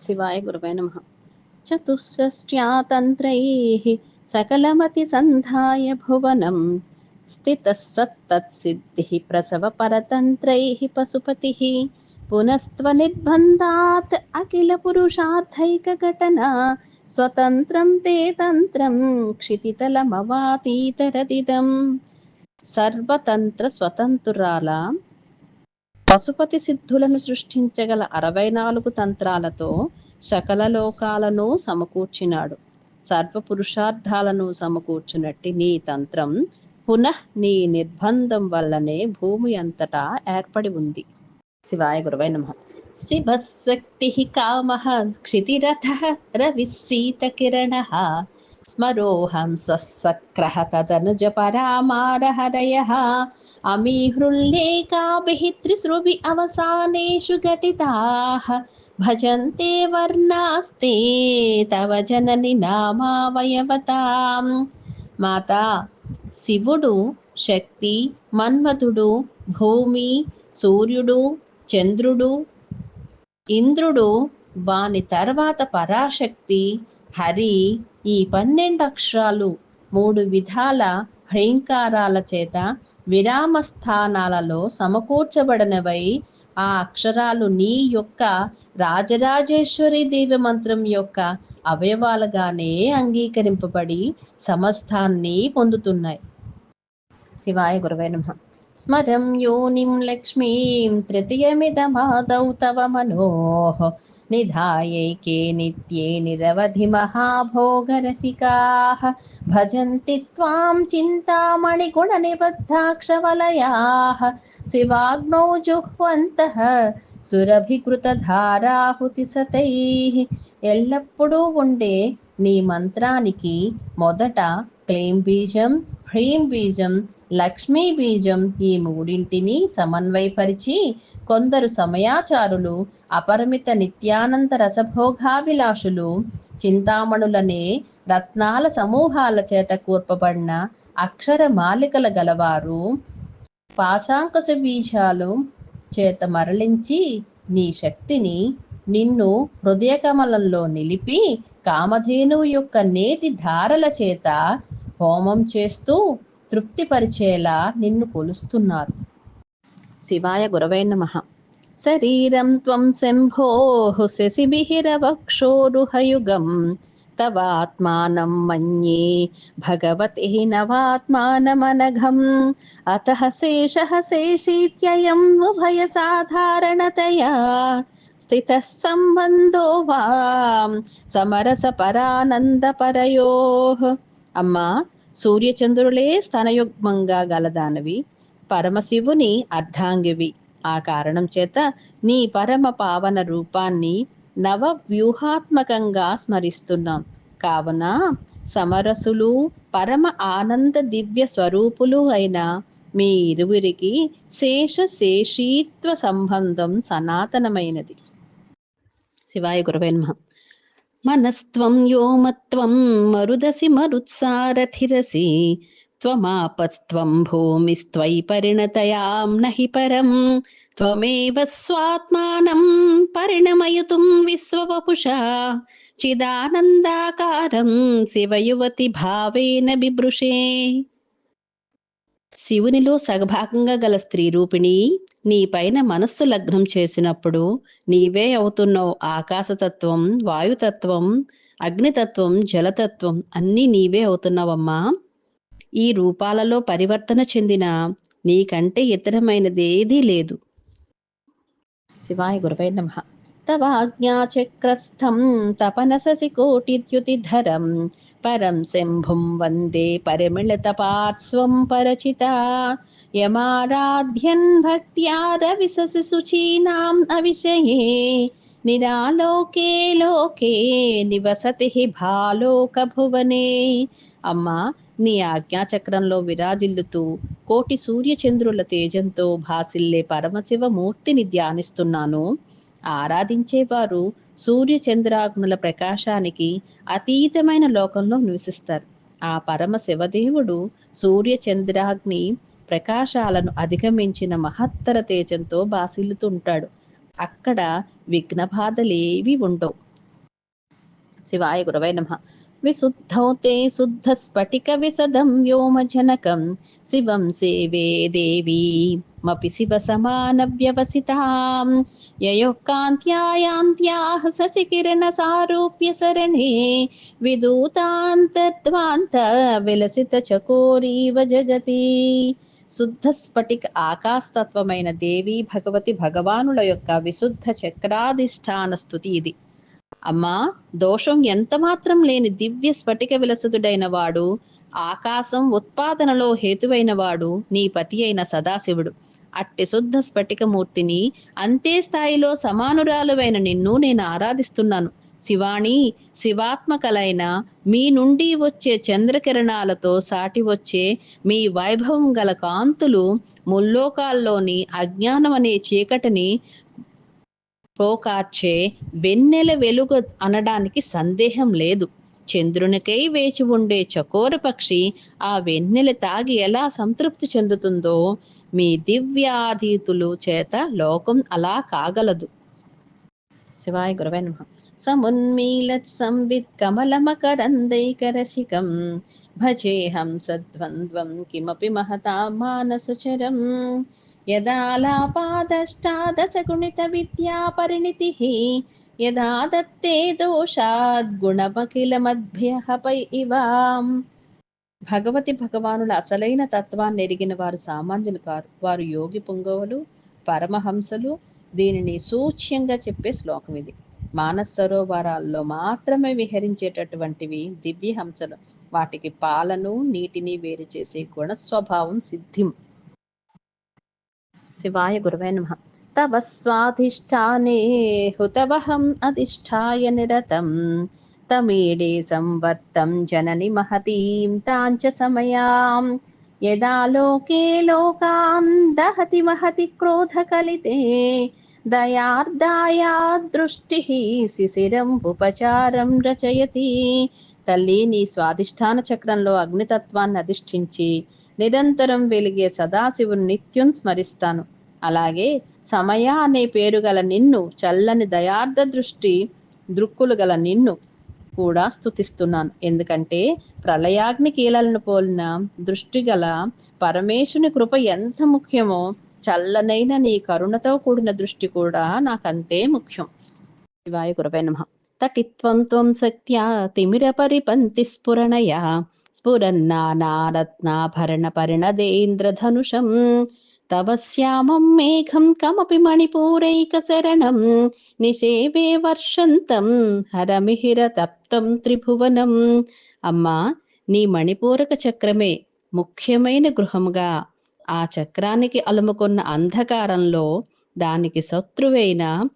శివాయ గురువే నమ. చతుషష్ట్యా తంత్రైః సకలమతిసంధాయ భువనం స్థితः సత్తత్సిద్ధిः ప్రసవపరతంత్రైः పశుపతిः పునస్త్వనిర్బంధాత్ అఖిల పురుషార్థైకఘటన స్వతంత్రం తే తంత్రం క్షితితలమవాతీతరదిదం. సర్వతంత్ర స్వతంత్రురాల పశుపతి సిద్ధులను సృష్టించగల అరవై నాలుగు తంత్రాలతో సకల లోకాలను సమకూర్చినాడు. సర్వ పురుషార్థాలను సమకూర్చునట్టి నీ తంత్రం పునః నీ నిర్బంధం వల్లనే భూమి అంతటా ఏర్పడి ఉంది. శివాయ గురువై నమ. శివశక్తి కామ క్షితిరథ రవి శీత కిరణ స్మరోహంసక్రహ తదనుజ పరామారహరయ అమీహృల్లేకాభిः త్రిసృభి అవసానేషు ఘటితాः భజంతే వర్ణాస్తే తవ జనని నామావయవతాం మాతా శివుడు శక్తి మన్మథుడు భూమి సూర్యుడు చంద్రుడు ఇంద్రుడు వాని తర్వాత పరాశక్తి హరి ఈ పన్నెండు అక్షరాలు మూడు విధాల హ్రీంకారాల చేత విరామ స్థానాలలో సమకూర్చబడినవై ఆ అక్షరాలు నీ యొక్క రాజరాజేశ్వరి దేవి మంత్రం యొక్క అవయవాలుగానే అంగీకరింపబడి సమస్తాన్ని పొందుతున్నాయి. శివాయ గురువే నమ. స్మరం యోనిం లక్ష్మీం తృతీయమిదమాదౌ తవ మనోహ నిధాయైకే నిత్యే నిరవధి మహాభోగరసికాః భజంతి త్వాం చింతామణి గుణ भजन्ति त्वां శివాగ్నౌ జుహ్వంత जुह्वन्तः సురభికృతధారాహుతిసతైః ఎల్లప్పుడూ ఉండే నీ మంత్రానికి మొదట క్లేం బీజం హ్రీం బీజం లక్ష్మీ బీజం ఈ మూడింటిని సమన్వయపరిచి కొందరు సమయాచారులు అపరిమిత నిత్యానంద రసభోగాభిలాషులు చింతామణులనే రత్నాల సమూహాల చేత కూర్పబడిన అక్షర మాలికల గలవారు పాశాంకస బీజాలు చేత మరలించి నీ శక్తిని నిన్ను హృదయ కమలంలో నిలిపి కామధేనువు యొక్క నేతి ధారల చేత హోమం చేస్తూ తృప్తిపరిచేలా నిన్ను కొలుస్తున్నారు. శివాయ గురవై నమ శరీరం త్వం శంభో శశిభిహిరవక్షోరుహయుగం తవాత్మానం మన్యే భగవతి నవాత్మానమనఘం అత శేషः శేషీత్యయం ఉభయ సాధారణతయా స్థిత సంబంధో వా సమరస పరానందపరయో అమ్మా సూర్యచంద్రులే స్తనయుగ్మంగా గలదానవి పరమశివుని అర్ధాంగివి. ఆ కారణం చేత నీ పరమ పావన రూపాన్ని నవ వ్యూహాత్మకంగా స్మరిస్తున్నాం. కావున సమరసులు పరమ ఆనంద దివ్య స్వరూపులు అయిన మీ ఇరువురికి శేష శేషీత్వ సంబంధం సనాతనమైనది. శివాయ గురవేన్మ మనస్త్వం యోమత్వం మరుదసి మరుత్సారథిరసి త్వమాపస్త్వం భూమిస్త్వయి పరిణతయాం నహి పరం త్వమేవ స్వాత్మానం పరిణమయుతుం విశ్వవపుషా చిదానందాకారం శివయువతి భావేన బిభృషే శివునిలో సగభాగంగా గల స్త్రీ రూపిణి నీ పైన మనస్సు లగ్నం చేసినప్పుడు నీవే అవుతున్నావు ఆకాశతత్వం వాయుతత్వం అగ్నితత్వం జలతత్వం అన్నీ నీవే అవుతున్నావమ్మా। ఈ రూపాలలో పరివర్తన చెందిన నీకంటే ఇతరమైనదేదీ లేదు. శివాయ గురువై నమ. తవాజ్ఞాచక్రస్థం తపనససి కోటిద్యుతిధరం పరం శంభుం వందే పరిమిళతపాత్స్వం పరచిత. యమారాధ్యన్ భక్త్యా రవిససి శుచీనాం అవిషయే. నిరాలోకే లోకే నివసతి భాలోక భువనే. అమ్మా నీ ఆజ్ఞాచక్రంలో విరాజిల్లుతూ కోటి సూర్యచంద్రుల తేజంతో భాసిల్లే పరమశివ మూర్తిని ధ్యానిస్తున్నాను. ఆరాధించేవారు సూర్యచంద్రాగ్నుల ప్రకాశానికి అతీతమైన లోకంలో నివసిస్తారు. ఆ పరమ శివదేవుడు సూర్యచంద్రాగ్ని ప్రకాశాలను అధిగమించిన మహత్తర తేజంతో బాసిల్లుతుంటాడు అక్కడ విఘ్న బాధలేవి ఉండవు. శివాయ గురవై నమ. విశుద్ధౌ తే శుద్ధస్ఫటికవిశదం వ్యోమజనకం శివం సేవే దేవీమపి శివ సమానవ్యవసితాం యయోః కాంత్యాయాంత్యాः ససికిరణసారూప్య సరణే విదూతాంతర్ధ్వాంత విలసిత చకోరీవ జగతి శుద్ధ స్ఫటిక ఆకాశతత్వమైన దేవి భగవతి భగవానుల యొక్క విశుద్ధ చక్రాధిష్టాన స్థుతి ఇది అమ్మా దోషం ఎంతమాత్రం లేని దివ్య స్ఫటిక విలసతుడైన వాడు ఆకాశం ఉత్పాదనలో హేతువైన వాడు నీ పతి అయిన సదాశివుడు. అట్టి శుద్ధ స్ఫటికమూర్తిని అంతే స్థాయిలో సమానురాలువైన నిన్ను నేను ఆరాధిస్తున్నాను. శివాణి శివాత్మకలైన మీ నుండి వచ్చే చంద్రకిరణాలతో సాటి వచ్చే మీ వైభవం గల కాంతులు ముల్లోకాల్లోని అజ్ఞానం అనే చీకటిని పోకార్చే వెన్నెల వెలుగు అనడానికి సందేహం లేదు. చంద్రునికై వేచి ఉండే చకోర పక్షి ఆ వెన్నెల తాగి ఎలా సంతృప్తి చెందుతుందో మీ దివ్యాధీతులు చేత లోకం అలా కాగలదు. శివాయ గురవే నమ. సమున్మీలత్ సంవిత్ కమలమకరందైకరసికం భజేహం సద్వంద్వం కిమపి మహతా మానసచరం. యదాలాపాదష్టాదశగుణిత విద్యా పరిణితిः. యదా దత్తే దోషాద్గుణమఖిలమద్భ్యహపై ఇవాం. భగవతి భగవానుల అసలైన తత్వాన్ని ఎరిగిన వారు సామాన్యులు కారు. వారు యోగి పుంగవులు పరమహంసలు దీనిని సూచ్యంగా చెప్పే శ్లోకం ఇది. మానస సరోవరాల్లో మాత్రమే విహరించేటటువంటివి దివ్య హంసలు వాటికి పాలను నీటిని వేరు చేసే గుణ స్వభావం సిద్ధిం. శివాయ గురవే నమ. తవ స్వాధిష్టానే హుతవహం అధిష్టాయ నిరతం. తమీడే సంవర్తం జనని మహతీం తాంచ సమయాం. యదా లోకే లోకాన్ దహతి మహతి క్రోధకలితే దయార్దాయా దృష్టి శిశిరం ఉపచారం రచయతి. తల్లి నీ స్వాధిష్టాన చక్రంలో అగ్నితత్వాన్ని అధిష్ఠించి నిరంతరం వెలిగే సదాశివుని నిత్యం స్మరిస్తాను. అలాగే సమయ అనే పేరు గల నిన్ను చల్లని దయార్థ దృష్టి దృక్కులు గల నిన్ను కూడా స్థుతిస్తున్నాను ఎందుకంటే ప్రళయాగ్ని కీలలను పోలిన దృష్టి గల పరమేశుని కృప ఎంత ముఖ్యమో చల్లనైన నీ కరుణతో కూడిన దృష్టి కూడా నాకంతే ముఖ్యం. శివాయ గురవై నమ. తటిత్వం త్వం సత్యా తిమిర పరిపంతి స్ఫురణయా స్ఫురన్నానారత్నాభరణ పరిణదేంద్రధనుషం తవ శ్యామం మేఘం కమపి మణిపూరైక శరణం నిషేవే వర్షంతం హరమిహిర తప్తం త్రిభువనం అమ్మా నీ మణిపూరక చక్రమే ముఖ్యమైన గృహముగా. ఆ చక్రానికి అలుముకున్న అంధకారంలో దానికి శత్రువైన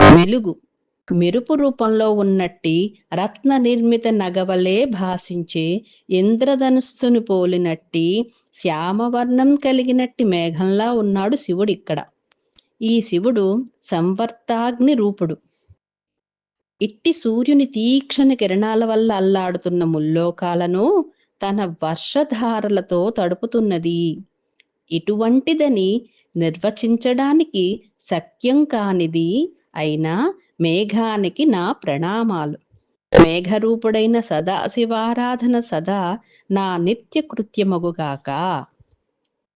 వెలుగు. మెరుపు రూపంలో ఉన్నట్టి రత్న నిర్మిత నగవలే భాషించే ఇంద్రధనుస్సును పోలినట్టి శ్యామవర్ణం కలిగినట్టి మేఘంలా ఉన్నాడు శివుడు ఇక్కడ. ఈ శివుడు సంవర్తాగ్ని రూపుడు. ఇట్టి సూర్యుని తీక్షణ కిరణాల వల్ల అల్లాడుతున్న ముల్లోకాలను తన వర్షధారలతో తడుపుతున్నది. ఇటువంటిదని నిర్వచించడానికి సత్యం కానిది అయినా మేఘానికి నా ప్రణామాలు. మేఘరూపుడైన సదాశివారాధన సదా నా నిత్య కృత్యమగుగాక.